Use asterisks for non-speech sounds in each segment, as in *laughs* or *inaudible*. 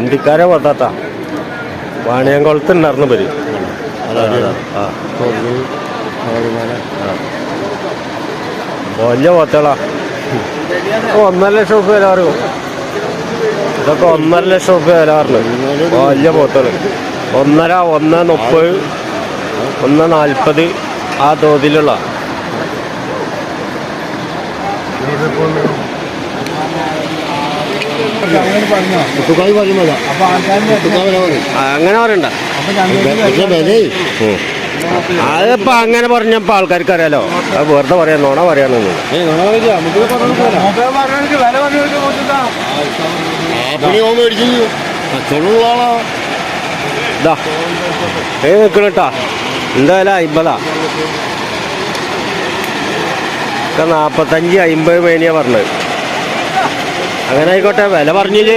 ഇന്ത്യക്കാരെ പത്താത്ത വാണിയംകുളത്ത് ഉണ്ടായിരുന്നു പേര്. വലിയ പോത്തളാ ഒന്നര ലക്ഷം റുപ്യ വില പറയും. ഇതൊക്കെ ഒന്നര ലക്ഷം റുപ്യ വില പറഞ്ഞു. വലിയ പോത്തൾ ഒന്നര ഒന്ന് മുപ്പത് ഒന്ന് നാൽപ്പത് ആ തോതിലുള്ള. കുത്തുക്കായി പറയുന്നതാ അങ്ങനെ പറയണ്ട. പക്ഷെ വിലയേ ഉം. അതിപ്പോ അങ്ങനെ പറഞ്ഞപ്പോ ആൾക്കാർക്ക് അറിയാലോ അത് വെറുതെ പറയാൻ നോണ പറയാനൊന്നും ഇതാ ഏ നിക്കണട്ടാ. എന്തായാലും അയിമ്പതാ. നാപ്പത്തഞ്ച് അയിമ്പത് മേനിയാ പറഞ്ഞത്. അങ്ങനെ ആയിക്കോട്ടെ വില പറഞ്ഞില്ലേ?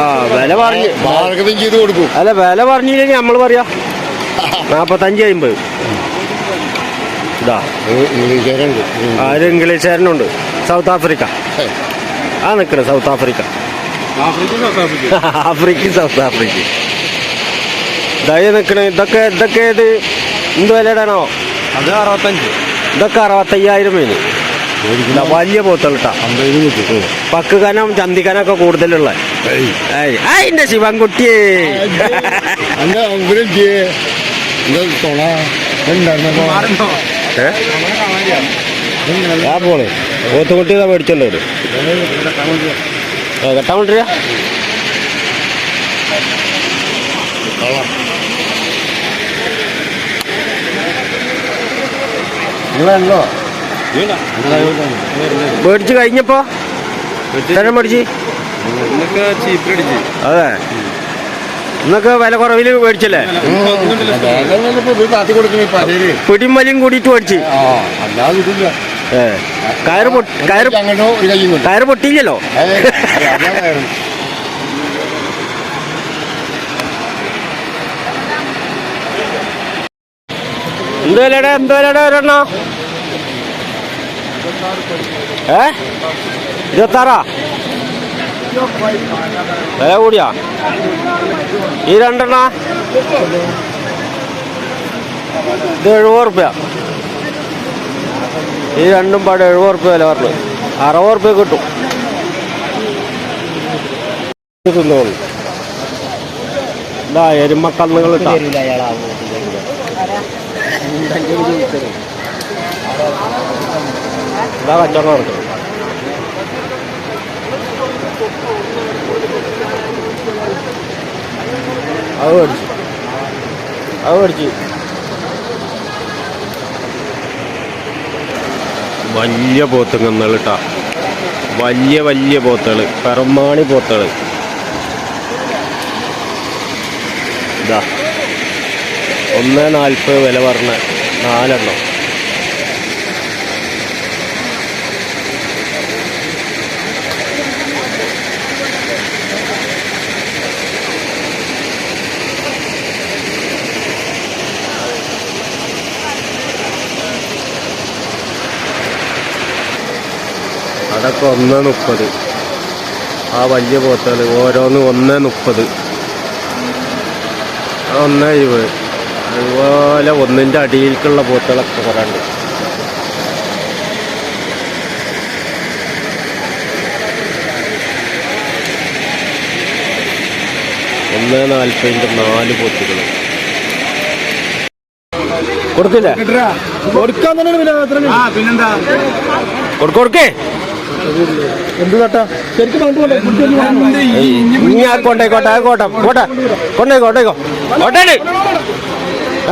ആ വില പറഞ്ഞു. മാർക്കറ്റിംഗ് ചെയ്ത് കൊടുക്കും. അല്ല വില പറഞ്ഞില്ലെങ്കിൽ നമ്മൾ പറയാ? നാപ്പത്തഞ്ച് അമ്പത്. ഇതാ. ഇംഗ്ലീഷുകാരുണ്ട്. ആര് ഇംഗ്ലീഷുകാരനുണ്ട്. South Africa. ആ നിക്കണ South Africa. Africa South Africa. ഇതായി നിക്കണ ഇതൊക്കെ ഇതൊക്കെ ഇത് എന്ത് വിലയിടാണോ അത് അറുപത്തഞ്ച്. ഇതൊക്കെ അറുപത്തയ്യായിരം മേന്. ഇതാ വലിയ പോത്തളിട്ടാ പക്ക് കനം ചന്തിക്കനൊക്കെ കൂടുതലുള്ള അതിന്റെ ഏ? ആ പോളെ. പോത്തുകുട്ടി ഇതാ കെട്ടാൻ കൊണ്ടിരിക മേടിച്ച് കഴിഞ്ഞപ്പോ? തന്നെ മേടിച്ച്. അതെ. ഇന്നൊക്കെ വില കുറവിൽ മേടിച്ചല്ലേ? പിടിയും വലിയും കൂടിയിട്ട് മേടിച്ച്. കയറ് പൊട്ടിയില്ലല്ലോ? കയറും എന്ത് വിലയുടെ എന്ത് വിലയുടെ ഒരെണ്ണ. ഏ? ഇരുപത്താറാ? വില കൂടിയാ? ഈ രണ്ടെണ്ണ? ഇത് എഴുപത് റുപ്യ ഈ രണ്ടും പാടെ എഴുപത് റുപ്യ വില പറഞ്ഞു. അറുപത് റുപ്യ കിട്ടും. തിന്നോളൂ. ഇതാ എരുമക്കന്നുകൾ ഇട്ടാ. ഇതാ കച്ചവടം നടക്കുന്നത് അത് മേടിച്ചു. അത് മേടിച്ചു. വലിയ പോത്തുങ്ങന്നുകൾ കേട്ടാ വലിയ വലിയ പോത്തുകൾ പെറമാണി പോത്തുകൾ ഇതാ. ഒന്ന് നാൽപ്പത് വില പറഞ്ഞ നാലെണ്ണം. അതൊക്കെ ഒന്ന് മുപ്പത് ആ വലിയ പോത്തുകൾ ഓരോന്ന് ഒന്ന് മുപ്പത് ഒന്ന് ഇരുപത്. അതുപോലെ ഒന്നിന്റെ അടിയിലേക്കുള്ള പോത്തുകളൊക്കെ കുറേ ഉണ്ട് ഒന്ന് നാൽപ്പതിന്റെ നാല് പോത്തുകൾ കൊടുക്കില്ല കൊടുക്കാൻ തന്നെ പിന്നെ ആ പിന്നെന്താ? കൊടുക്ക കൊടുക്കേ. എന്ത് തട്ടാ ശരിക്കും കൊണ്ടേക്കോട്ടെ കോട്ടെ കോട്ടെ. കൊണ്ടേക്കോ കൊണ്ടേക്കോ. കോട്ടേൽ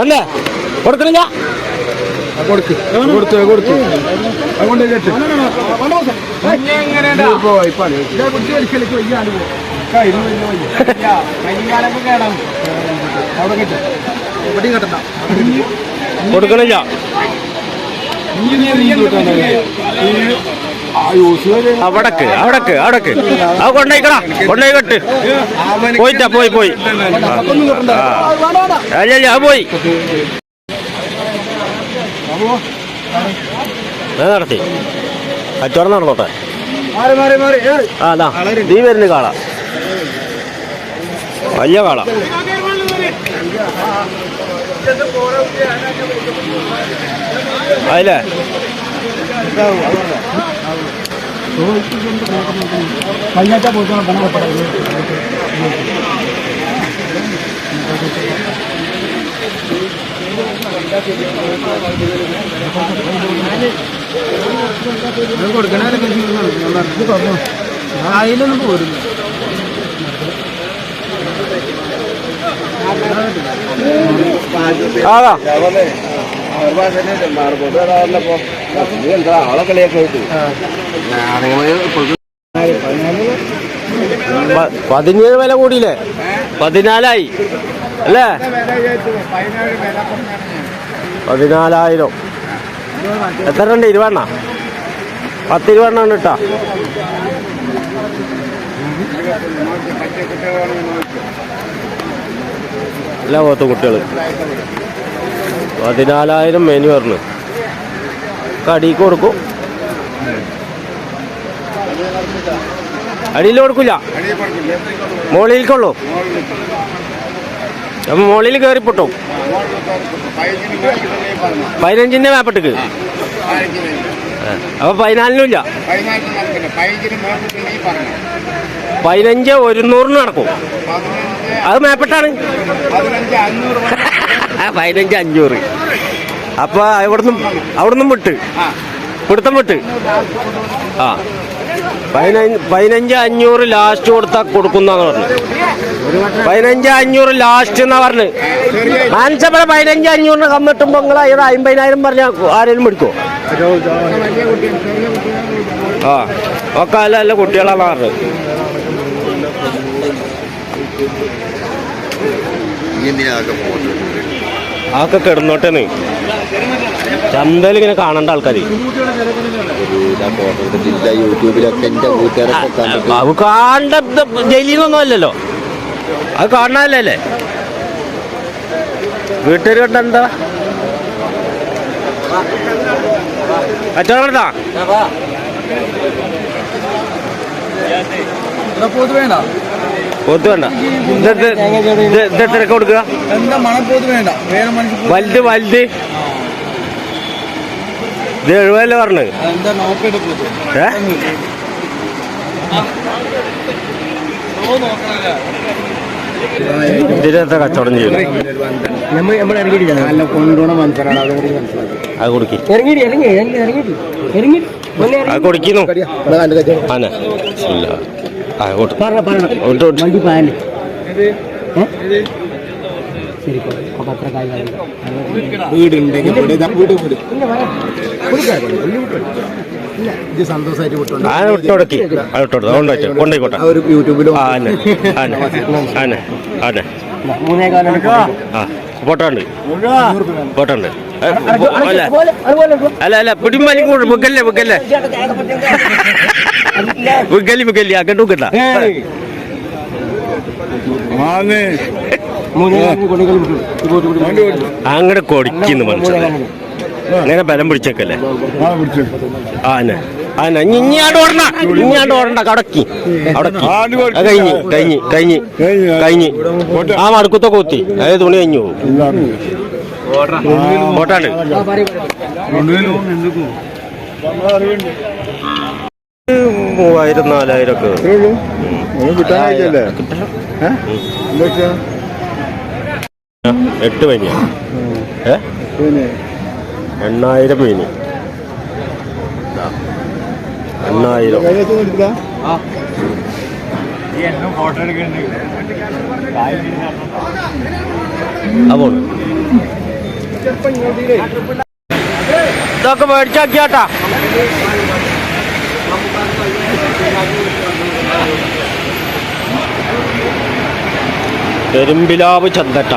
അല്ലേ കൊടുക്കണില്ല കൊടുക്ക്. കൊടുത്തു കൊടുത്തു. അതുകൊണ്ട് കേട്ട്. കൊടുക്കണില്ല. അവിടക്ക് അവിടക്ക് അവിടക്ക്. അത് കൊണ്ടേക്കടാ കൊണ്ടേക്കട്ട്. പോയിട്ടാ പോയി പോയി. അല്ലല്ല അല്ല അല്ല അത് പോയി. നടത്തി. കച്ചവടം നടന്നോട്ടെ. ആ അതാ നീ വരുന്ന കാള. വലിയ കാള. അതില്ലേ പതിനെട്ടാ പോയിട്ടാണ് ബന്ധപ്പെട്ടത് അതിലൊന്നും പോരുന്നു ആകാ ആളെ കളിയൊക്കെ പതിനേഴ് വില കൂടിയില്ലേ? പതിനാലായി. അല്ലേ? പതിനാലായിരം. എത്ര രണ്ട് ഇരുപണ്ണ പത്ത് ഇരുപണ്ണ ഉണ്ട് കേട്ടാ. എല്ലാ പോത്ത കുട്ടികൾ പതിനാലായിരം മെനു പറഞ്ഞു കടിക്ക് കൊടുക്കും. അടിയിൽ കൊടുക്കില്ല മുകളിലേക്കുള്ളൂ. അപ്പൊ മുകളിൽ കയറി പൊട്ടും പതിനഞ്ചിന്റെ മേപ്പട്ടിക്ക്. അപ്പൊ പതിനാലിനുമില്ല. പതിനഞ്ച് ഒരുന്നൂറിന് നടക്കും. അത് മേപ്പെട്ടാണ്. ആ, പതിനഞ്ച് അഞ്ഞൂറ്. *laughs* അപ്പൊ അവിടുന്ന് അവിടുന്ന് വിട്ട്. പിടുത്തം വിട്ട്. ആ. പതിനഞ്ച് പതിനഞ്ച് അഞ്ഞൂറ് ലാസ്റ്റ് കൊടുത്താ കൊടുക്കുന്നാന്ന് പറഞ്ഞു പതിനഞ്ച് അഞ്ഞൂറ് ലാസ്റ്റ് എന്നാ പറഞ്ഞു മാനസപ്പഴ പതിനഞ്ച് അഞ്ഞൂറിന് കമ്മിട്ടുമ്പോ നിങ്ങൾ ഇത് അമ്പതിനായിരം പറഞ്ഞ ആരെങ്കിലും എടുക്കോ ആ. ഒക്കെ അല്ല അല്ല കുട്ടികളാണ് പറഞ്ഞത്. ആക്കെ കിടന്നോട്ടേന്ന്. ചന്തയിൽ ഇങ്ങനെ കാണണ്ട ആൾക്കാർ അത് കാണണ്ട അത് കാണാനല്ലേ? വീട്ടുകാർ കണ്ട എന്താ? പോത്ത് വേണ്ട ഒത്തു വേണ്ട. ഇത് കൊടുക്കുക? വേണ്ട. വേറെ മനുഷ്യൻ വലുത് വലുത്. ഇത് എഴുപതല്ലേ പറഞ്ഞത്? പോത്ത് ഏ? ഇതിനെത്ര കച്ചവടം മനസ്സിലാക്കി. അത് കൊടുക്കി. കൊടുക്കുന്നു. ആന. ഇല്ല. ശരി. വണ്ടി വീടുണ്ടെങ്കിൽ ഒരു യൂട്യൂബിലും ആ ആന ആന ആന അല്ല അല്ല അല്ല പിടിമലി കൂടെ വെക്കല്ലേ വിക്കല്ലേ വിക്കലി വിക്കലി അങ്ങോട്ട് വിക്കണ്ട അങ്ങടെ കൊടിക്കുന്നു മനസ്സിലായി അങ്ങനെ ബലം പിടിച്ചേക്കല്ലേ ആന ആന ഇനി ഇഞ്ഞാണ്ട് ഓടണ്ട ആട് ഓടണ്ട കടക്കി കഴിഞ്ഞ് കഴിഞ്ഞ് കഴിഞ്ഞ് കഴിഞ്ഞ് ആ മടുക്കത്തെ കൊത്തി അതായത് തുണി കഴിഞ്ഞു മൂവായിരം നാലായിരം ഒക്കെ എട്ട് പനിയ. ഏ? എണ്ണായിരം മീന് എണ്ണായിരം. അപ്പോൾ ഇതൊക്കെ മേടിച്ചാക്കിയാട്ടാ. പെരുമ്പിലാവ് ചന്തട്ട.